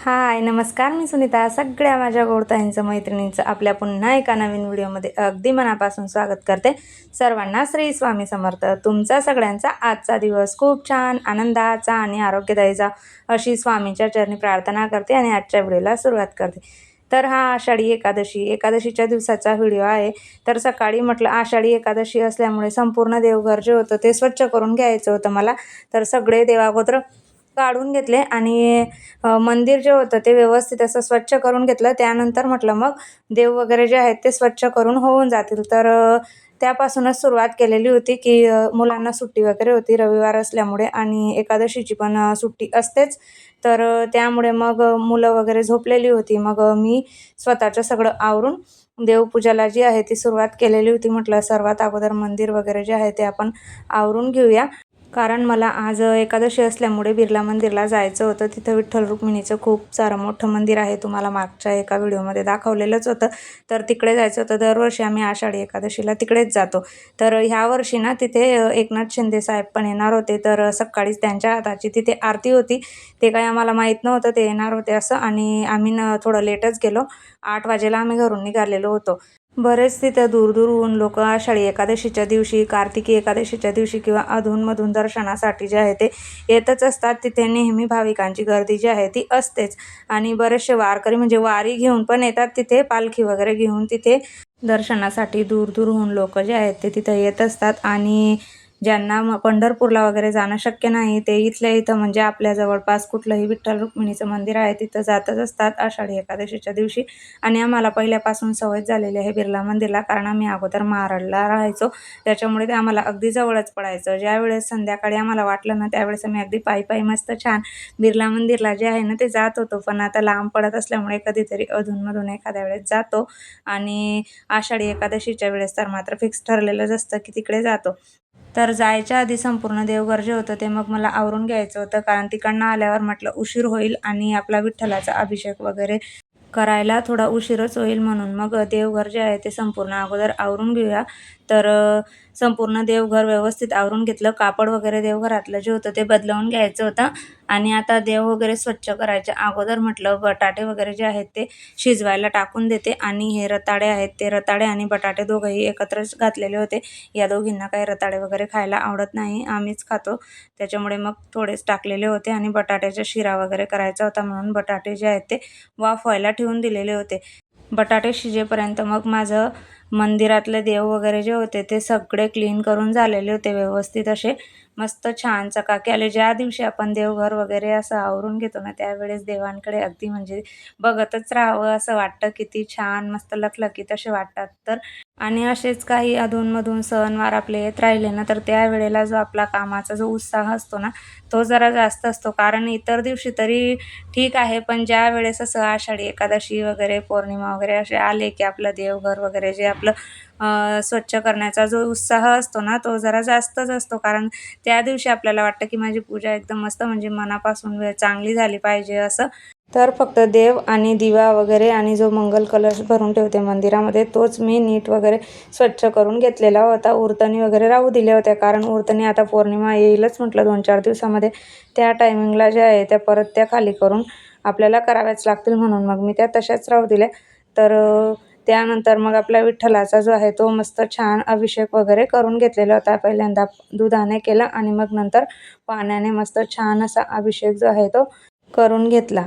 हाय नमस्कार मी सुनीता. सगळ्या माझ्या गोडताईंचं मैत्रिणींचं आपल्या पुन्हा एका नवीन व्हिडिओमध्ये अगदी मनापासून स्वागत करते. सर्वांना श्री स्वामी समर्थ. तुमचा सगळ्यांचा आजचा दिवस खूप छान आनंदाचा आणि आरोग्यदायीचा अशी स्वामींच्या चरणी प्रार्थना करते आणि आजच्या व्हिडिओला सुरुवात करते. तर हा आषाढी एकादशी एकादशीच्या दिवसाचा व्हिडिओ आहे. तर सकाळी म्हटलं आषाढी एकादशी असल्यामुळे संपूर्ण देवघर जे होतं ते स्वच्छ करून घ्यायचं होतं मला. तर सगळे देवागोत्र काढून घेतले आणि मंदिर जे होतं ते व्यवस्थित असं स्वच्छ करून घेतलं. त्यानंतर म्हटलं मग देव वगैरे जे आहेत ते स्वच्छ करून होऊन जातील. तर त्यापासूनच सुरुवात केलेली होती की मुलांना सुट्टी वगैरे होती रविवार असल्यामुळे आणि एकादशीची पण सुट्टी असतेच. तर त्यामुळे मग मुलं वगैरे झोपलेली होती. मग मी स्वतःचं सगळं आवरून देवपूजाला जी आहे ती सुरुवात केलेली होती म्हटलं सर्वात अगोदर मंदिर वगैरे जे आहे ते आपण आवरून घेऊया. कारण मला आज एकादशी असल्यामुळे बिर्ला मंदिरला जायचं होतं. तिथं विठ्ठल रुक्मिणीचं खूप सारं मोठं मंदिर आहे. तुम्हाला मागच्या एका व्हिडिओमध्ये दाखवलेलंच होतं. तर तिकडे जायचं होतं. दरवर्षी आम्ही आषाढी एकादशीला तिकडेच जातो. तर ह्या वर्षी ना तिथे एकनाथ शिंदे साहेब पण येणार होते. तर सकाळीच त्यांच्या हाताची तिथे आरती होती. ते काही आम्हाला माहीत नव्हतं. ते येणार होते असं. आणि आम्ही न थोडं लेटच गेलो. आठ वाजेला आम्ही घरून निघालेलो होतो. बरेच तिथं दूरदूरहून लोक आषाढी एकादशीच्या दिवशी कार्तिकी एकादशीच्या दिवशी किंवा अधूनमधून दर्शनासाठी जे आहे ते येतच असतात. तिथे नेहमी भाविकांची गर्दी जी आहे ती असतेच. आणि बरेचसे वारकरी म्हणजे वारी घेऊन पण येतात तिथे पालखी वगैरे घेऊन तिथे दर्शनासाठी दूरदूरहून लोक जे आहेत ते तिथं येत असतात. आणि ज्यांना मग पंढरपूरला वगैरे जाणं शक्य नाही ते इथल्या इथं म्हणजे आपल्या जवळपास कुठलंही विठ्ठल रुक्मिणीचं मंदिर आहे तिथं जातच असतात आषाढी एकादशीच्या दिवशी. आणि आम्हाला पहिल्यापासून सवय झालेली आहे बिर्ला मंदिरला कारण आम्ही अगोदर महाराडला राहायचो. त्याच्यामुळे ते आम्हाला अगदी जवळच पडायचं. ज्यावेळेस संध्याकाळी आम्हाला वाटलं ना त्यावेळेस आम्ही अगदी पायी पायी मस्त छान बिर्ला मंदिरला जे आहे ना ते जात होतो. पण आता लांब पडत असल्यामुळे कधीतरी अधूनमधून एखाद्या वेळेस जातो. आणि आषाढी एकादशीच्या वेळेस तर मात्र फिक्स ठरलेलंच असतं की तिकडे जातो. तर जायच्या आधी संपूर्ण देवघर जे होतं ते मग मला आवरून घ्यायचं होतं. कारण तिकडनं आल्यावर म्हटलं उशीर होईल आणि आपला विठ्ठलाचा अभिषेक वगैरे करायला थोडा उशीरच होईल म्हणून. मग देवघर जे आहे ते संपूर्ण अगोदर आवरून घेऊया. तर संपूर्ण देवघर व्यवस्थित आवरून घेतलं. कापड वगैरे देवघरातलं जे होतं ते बदलवून घ्यायचं होतं. आणि आता देव वगैरे स्वच्छ करायच्या अगोदर म्हटलं बटाटे वगैरे जे आहेत ते शिजवायला टाकून देते. आणि हे रताळे आहेत ते रताळे आणि बटाटे दोघंही एकत्रच घातलेले होते. या दोघींना काही रताळे वगैरे खायला आवडत नाही. आम्हीच खातो. त्याच्यामुळे मग थोडेच टाकलेले होते आणि बटाट्याच्या शिरा वगैरे करायचा होता म्हणून बटाटे जे आहेत ते वाफ व्हायला ठेवून दिलेले होते. बटाटे शिजेपर्यंत मग माझं मंदिरातले देव वगैरे जे होते ते सगळे क्लीन करून झालेले होते व्यवस्थित असे मस्त छान चकाकी आले. ज्या दिवशी आपण देवघर वगैरे असं आवरून घेतो ना त्यावेळेस देवांकडे अगदी म्हणजे बघतच राहावं असं वाटतं. किती छान मस्त लखलखीत असे वाटतात. तर आणि असेच काही अधूनमधून सणवार आपले येत राहिले ना तर त्यावेळेला जो आपला कामाचा जो उत्साह असतो ना तो जरा जास्त असतो. कारण इतर दिवशी तरी ठीक आहे पण ज्या वेळेस असं आषाढी एकादशी वगैरे पौर्णिमा वगैरे असे आले की आपलं देवघर वगैरे जे आपलं स्वच्छ करण्याचा जो उत्साह असतो ना तो जरा जास्तच असतो. कारण त्या दिवशी आपल्याला वाटतं की माझी पूजा एकदम मस्त म्हणजे मनापासून चांगली झाली पाहिजे असं. तर फक्त देव आणि दिवा वगैरे आणि जो मंगल कलश भरून ठेवते मंदिरामध्ये तोच मी नीट वगैरे स्वच्छ करून घेतलेला होता. उरतणी वगैरे राहू दिल्या होत्या. कारण उरतणी आता पौर्णिमा येईलच म्हटलं दोन चार दिवसामध्ये. त्या टायमिंगला ज्या आहे त्या परत त्या खाली करून आपल्याला कराव्याच लागतील म्हणून मग मी त्या तशाच राहू दिल्या. तर त्यानंतर मग आपल्या विठ्ठलाचा जो आहे तो मस्त छान अभिषेक वगैरे करून घेतलेला होता. पहिल्यांदा दुधाने केला आणि मग नंतर पाण्याने मस्त छान असा अभिषेक जो आहे तो करून घेतला.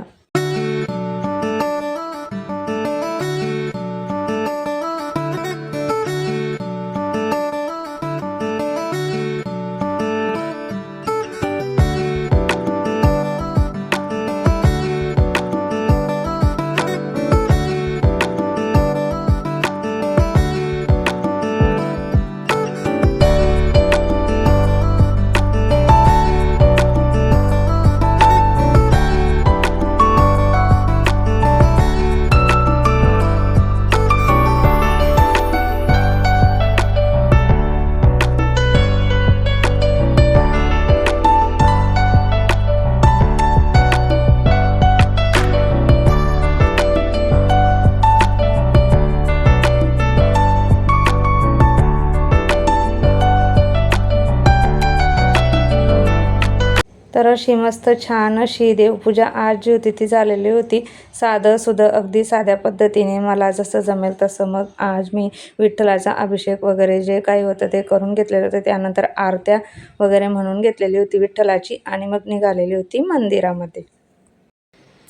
तर अशी मस्त छान अशी देवपूजा आज जी होती ती झालेली होती. साधं सुधं अगदी साध्या पद्धतीने मला जसं जमेल तसं मग आज मी विठ्ठलाचा अभिषेक वगैरे जे काही होतं ते करून घेतलेलं होतं. त्यानंतर आरत्या वगैरे म्हणून घेतलेली होती विठ्ठलाची आणि मग निघालेली होती मंदिरामध्ये.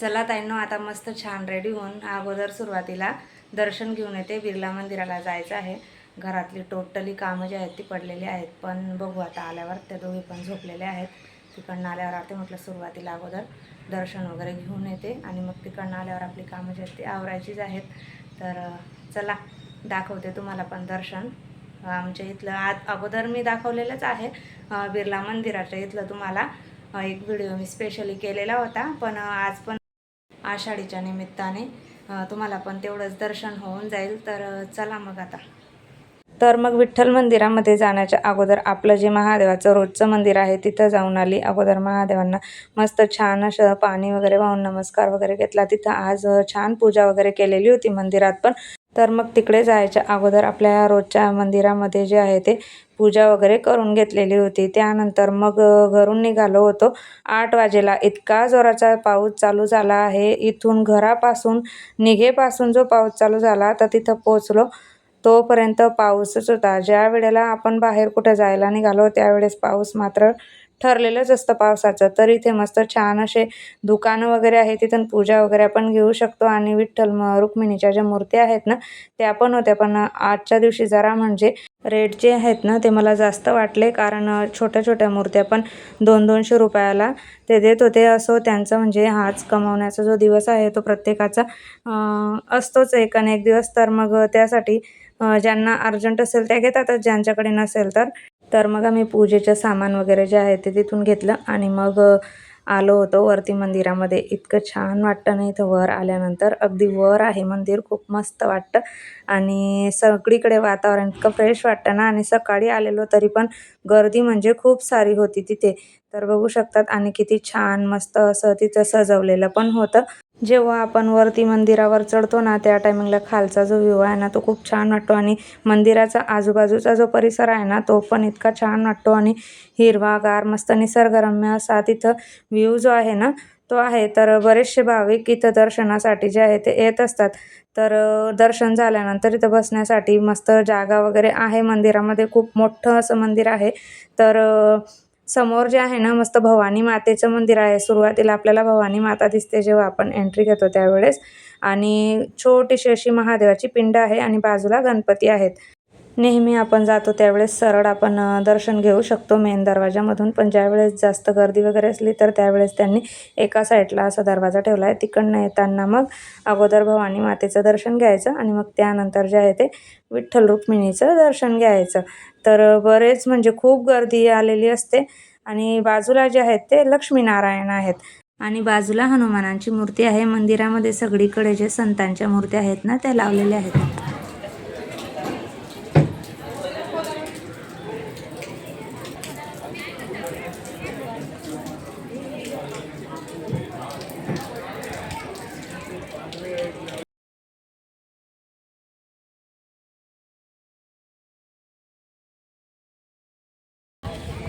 चला ताईंनो आता मस्त छान रेडी होऊन अगोदर सुरुवातीला दर्शन घेऊन येते. बिर्ला मंदिराला जायचं आहे. घरातली टोटली कामं जी आहेत ती पडलेली आहेत. पण बघू आता आल्यावर त्या दोघी पण झोपलेल्या आहेत. तिकडनं आल्यावर आता म्हटलं सुरुवातीला अगोदर दर्शन वगैरे घेऊन येते. आणि मग तिकडनं आल्यावर आपली कामं जी आहेत ती आवरायचीच आहेत. तर चला दाखवते तुम्हाला पण दर्शन. आमच्या इथलं आज अगोदर मी दाखवलेलंच आहे बिर्ला मंदिराच्या इथलं तुम्हाला एक व्हिडिओ मी स्पेशली केलेला होता. पण आज पण आषाढीच्या निमित्ताने तुम्हाला पण तेवढंच दर्शन होऊन जाईल. तर चला मग आता. तर मग विठ्ठल मंदिरामध्ये जाण्याच्या अगोदर आपलं जे महादेवाचं रोजचं मंदिर आहे तिथं जाऊन आली. अगोदर महादेवांना मस्त छान असं पाणी वगैरे वाहून नमस्कार वगैरे घेतला. तिथं आज छान पूजा वगैरे केलेली होती मंदिरात पण. तर मग तिकडे जायच्या अगोदर आपल्या रोजच्या मंदिरामध्ये जे आहे ते पूजा वगैरे करून घेतलेली होती. त्यानंतर मग घरून निघालो होतो. आठ वाजेला इतका जोराचा पाऊस चालू झाला आहे. इथून घरापासून निघेपासून जो पाऊस चालू झाला तर तिथं पोचलो तोपर्यंत पाऊसच होता. ज्या वेळेला आपण बाहेर कुठे जायला निघालो त्यावेळेस पाऊस मात्र ठरलेलंच असतं पावसाचं. तर इथे मस्त छान असे दुकानं वगैरे आहे तिथून पूजा वगैरे आपण घेऊ शकतो. आणि विठ्ठल म रुक्मिणीच्या ज्या मूर्त्या आहेत ना त्या पण होत्या. पण आजच्या दिवशी जरा म्हणजे रेट जे आहेत ना ते मला जास्त वाटले. कारण छोट्या छोट्या मूर्त्या पण दोन दोनशे रुपयाला ते देत होते. असो त्यांचं म्हणजे हाच कमावण्याचा जो दिवस आहे तो प्रत्येकाचा असतोच एक आणि एक दिवस. तर मग त्यासाठी ज्यांना अर्जंट असेल त्या घेतातच ज्यांच्याकडे नसेल तर तर मग आम्ही पूजेचं सामान वगैरे जे आहे ते तिथून घेतलं आणि मग आलो होतो वरती मंदिरामध्ये. इतकं छान वाटतं ना इथं वर आल्यानंतर. अगदी वर आहे मंदिर खूप मस्त वाटतं. आणि सगळीकडे वातावरण इतकं फ्रेश वाटतं ना आणि सकाळी आलेलो तरी पण गर्दी म्हणजे खूप सारी होती तिथे. तर बघू शकतात आणि किती छान मस्त असं तिथं सजवलेलं पण होतं. जेव्हा आपण वरती मंदिरावर चढतो ना त्या टायमिंगला खालचा जो व्ह्यू आहे ना तो खूप छान वाटतो. आणि मंदिराचा आजूबाजूचा जो परिसर आहे ना तो पण इतका छान वाटतो. आणि हिरवागार मस्त निसर्गरम्य असा तिथं व्ह्यू जो आहे ना तो आहे. तर बरेचसे भाविक इथं दर्शनासाठी जे आहे ते येत असतात. तर दर्शन झाल्यानंतर इथं बसण्यासाठी मस्त जागा वगैरे आहे. मंदिरामध्ये खूप मोठं असं मंदिर आहे. तर समोर जे आहे ना मस्त भवानी मातेचं मंदिर आहे. सुरुवातीला आपल्याला भवानी माता दिसते जेव्हा आपण एंट्री घेतो त्यावेळेस. आणि छोटीशी अशी महादेवाची पिंड आहे आणि बाजूला गणपती आहेत. नेहमी आपण जातो त्यावेळेस सरळ आपण दर्शन घेऊ शकतो मेन दरवाजामधून. पण ज्यावेळेस जास्त गर्दी वगैरे असली तर त्यावेळेस त्यांनी एका साईडला असा दरवाजा ठेवला आहे. तिकडनं येताना मग अगोदर भवानी मातेचं दर्शन घ्यायचं आणि मग त्यानंतर जे आहे ते विठ्ठल रुक्मिणीचं दर्शन घ्यायचं. तर बरेच म्हणजे खूप गर्दी आलेली असते आणि बाजूला जे आहेत ते लक्ष्मीनारायण आहेत. आणि बाजूला हनुमानांची मूर्ती आहे. मंदिरामध्ये सगळीकडे जे संतांच्या मूर्त्या आहेत ना त्या लावलेल्या आहेत.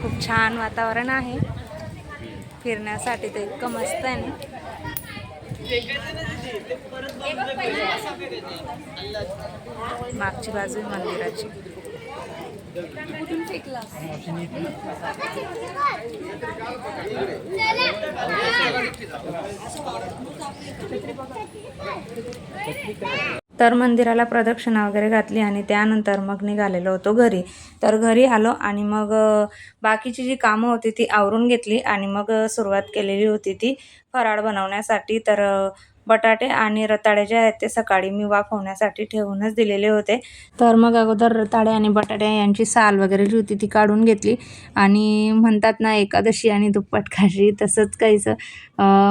खूप छान वातावरण आहे. फिरण्यासाठी ते इतकं मस्त आहे ना. मागची बाजू आहे मंदिराची. तर मंदिराला प्रदक्षिणा वगैरे घातली आणि त्यानंतर मग निघालेलो होतो घरी. तर घरी आलो आणि मग बाकीची जी कामं होती ती आवरून घेतली आणि मग सुरुवात केलेली होती ती फराळ बनवण्यासाठी. तर बटाटे आणि रताळे जे आहेत ते सकाळी मी वाफवण्यासाठी ठेवूनच दिलेले होते. तर मग अगोदर रताळे आणि बटाटे यांची साल वगैरे जी होती ती काढून घेतली. आणि म्हणतात ना एकादशी आणि दुप्पट खाशी तसंच काहीचं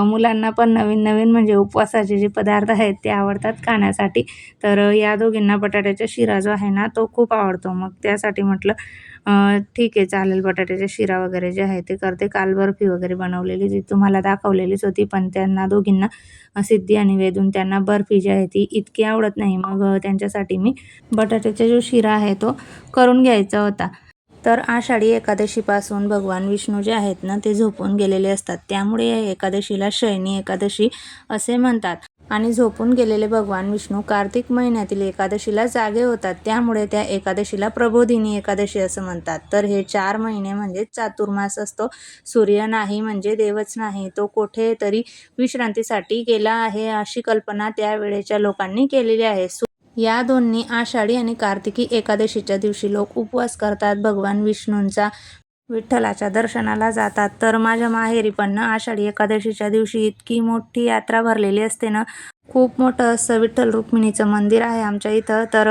मुलांना पण नवीन नवीन म्हणजे उपवासाचे जे पदार्थ आहेत ते आवडतात खाण्यासाठी. तर या दोघींना बटाट्याचा शिरा जो आहे ना तो खूप आवडतो. मग त्यासाठी म्हटलं ठीक आहे चालेल. बटाट्याचा शिरा वगैरे जे आहे ते करते. काल बर्फी वगैरे बनवलेली जी तुम्हाला दाखवलेलीच होती पण त्यांना दोघींना सिद्धी आणि वेदून त्यांना बर्फी जी आहे ती इतकी आवडत नाही. मग त्यांच्यासाठी मी बटाट्याचा जो शिरा आहे तो करून घ्यायचा होता. तर आषाढी एकादशीपासून भगवान विष्णू जे आहेत ना ते झोपून गेलेले असतात. त्यामुळे या एकादशीला शयनी एकादशी असे म्हणतात. आणि झोपून गेलेले भगवान विष्णू कार्तिक महिन्यातील एकादशीला जागे होतात. त्यामुळे त्या एकादशीला प्रबोधिनी एकादशी असं म्हणतात. तर हे चार महिने म्हणजे चातुर्मास असतो. सूर्य नाही म्हणजे देवच नाही. तो कोठे तरी विश्रांतीसाठी गेला आहे अशी कल्पना त्यावेळेच्या लोकांनी केलेली आहे. या दोन्ही आषाढी आणि कार्तिकी एकादशीच्या दिवशी लोक उपवास करतात. भगवान विष्णूंचा विठ्ठलाच्या दर्शनाला जातात. तर माझ्या माहेरी पण ना आषाढी एकादशीच्या दिवशी इतकी मोठी यात्रा भरलेली असते ना. खूप मोठं असं विठ्ठल रुक्मिणीचं मंदिर आहे आमच्या इथं. तर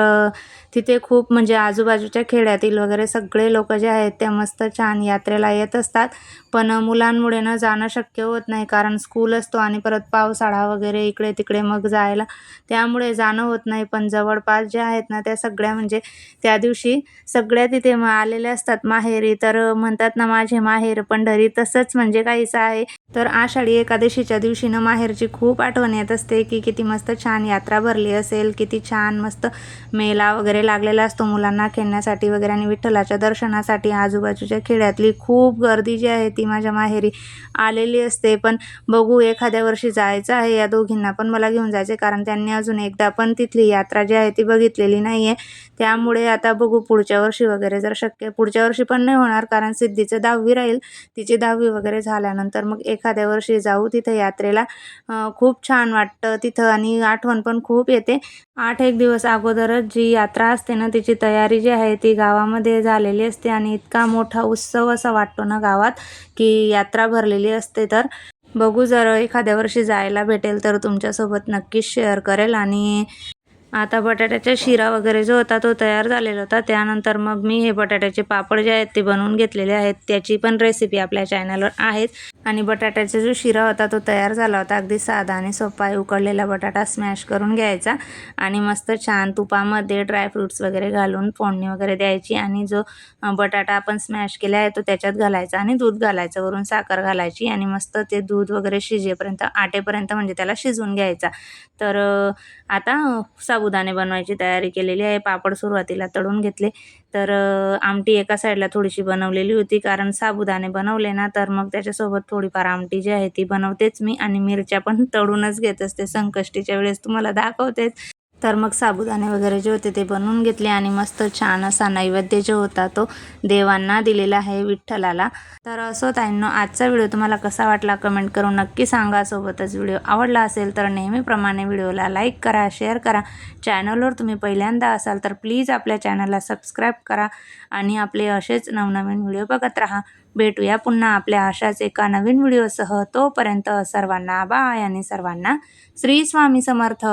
तिथे खूप म्हणजे आजूबाजूच्या खेड्यातील वगैरे सगळे लोक जे आहेत ते मस्त छान यात्रेला येत असतात. पण मुलांमुळे ना जाणं शक्य होत नाही कारण स्कूल असतो आणि परत पावसाळा वगैरे इकडे तिकडे मग जायला. त्यामुळे जाणं होत नाही. पण जवळपास ज्या आहेत ना त्या सगळ्या म्हणजे त्या दिवशी सगळ्या तिथे मग आलेल्या असतात. माहेरी तर म्हणतात ना माझे माहेर पंढरी तसंच म्हणजे काहीच आहे. तर आषाढी एकादशीच्या दिवशी ना माहेरची खूप आठवण येत असते की किती मस्त छान यात्रा भरली असेल किती छान मस्त मेला वगैरे लागलेला असतो मुलांना खेळण्यासाठी वगैरे आणि विठ्ठलाच्या दर्शनासाठी आजूबाजूच्या खेड्यातली खूप गर्दी जी आहे ती माझ्या माहेरी आलेली असते. पण बघू एखाद्या वर्षी जायचं आहे या दोघींना पण मला घेऊन जायचे कारण त्यांनी अजून एकदा पण तिथली यात्रा जी आहे ती बघितलेली नाही आहे त्यामुळे आता बघू पुढच्या वर्षी वगैरे जर शक्य पुढच्या वर्षी पण नाही होणार कारण सिद्धीचं दहावी राहील. तिची दहावी वगैरे झाल्यानंतर मग एखाद्या वर्षी जाऊ तिथं यात्रेला. खूप छान वाटतं तिथं आणि आठवण पण खूप येते. आठ एक दिवस अगोदरच जी यात्रा असते ना तिची तयारी जी आहे ती गावामध्ये झालेली असते आणि इतका मोठा उत्सव असा वाटतो ना गावात की यात्रा भरलेली असते तर. बघू जर एखाद्या वर्षी जायला भेटेल तर तुमच्यासोबत नक्कीच शेअर करेल आणि आता बटाट्याचा शिरा वगैरे जो होता तो तयार झालेला होता. त्यानंतर मग मी हे बटाट्याचे पापड जे आहेत ते बनवून घेतलेले आहेत. त्याची पण रेसिपी आपल्या चॅनलवर आहेत. आणि बटाट्याचा जो शिरा होता तो तयार झाला होता. अगदी साधा आणि सोपा आहे. उकडलेला बटाटा स्मॅश करून घ्यायचा आणि मस्त छान तुपामध्ये ड्रायफ्रुट्स वगैरे घालून फोडणी वगैरे द्यायची आणि जो बटाटा आपण स्मॅश केला आहे तो त्याच्यात घालायचा आणि दूध घालायचं. वरून साखर घालायची आणि मस्त ते दूध वगैरे शिजेपर्यंत आटेपर्यंत म्हणजे त्याला शिजवून घ्यायचा. तर आता साबुदाणे बनवायची तयारी केलेली आहे. पापड सुरुवातीला तळून घेतले. तर आमटी एका साईडला थोडीशी बनवलेली होती. कारण साबुदाणे बनवले ना तर मग त्याच्यासोबत थोडीफार आमटी जी आहे ती बनवतेच मी. आणि मिरच्या पण तळूनच घेत असते. संकष्टीच्या वेळेस तुम्हाला दाखवतेच. तर मग साबुदाणे वगैरे जे होते ते बनवून घेतले आणि मस्त छान असा नैवेद्य जो होता तो देवांना दिलेला आहे विठ्ठलाला. तर असो ताईंनो आजचा व्हिडिओ तुम्हाला कसा वाटला कमेंट करून नक्की सांगा. सोबतच व्हिडिओ आवडला असेल तर नेहमीप्रमाणे व्हिडिओला लाईक करा शेअर करा. चॅनलवर तुम्ही पहिल्यांदा असाल तर प्लीज आपल्या चॅनलला सबस्क्राईब करा आणि आपले असेच नवनवीन व्हिडिओ बघत राहा. भेटूया पुन्हा आपल्या अशाच एका नवीन व्हिडिओसह. तोपर्यंत सर्वांना बाय आणि सर्वांना श्री स्वामी समर्थ.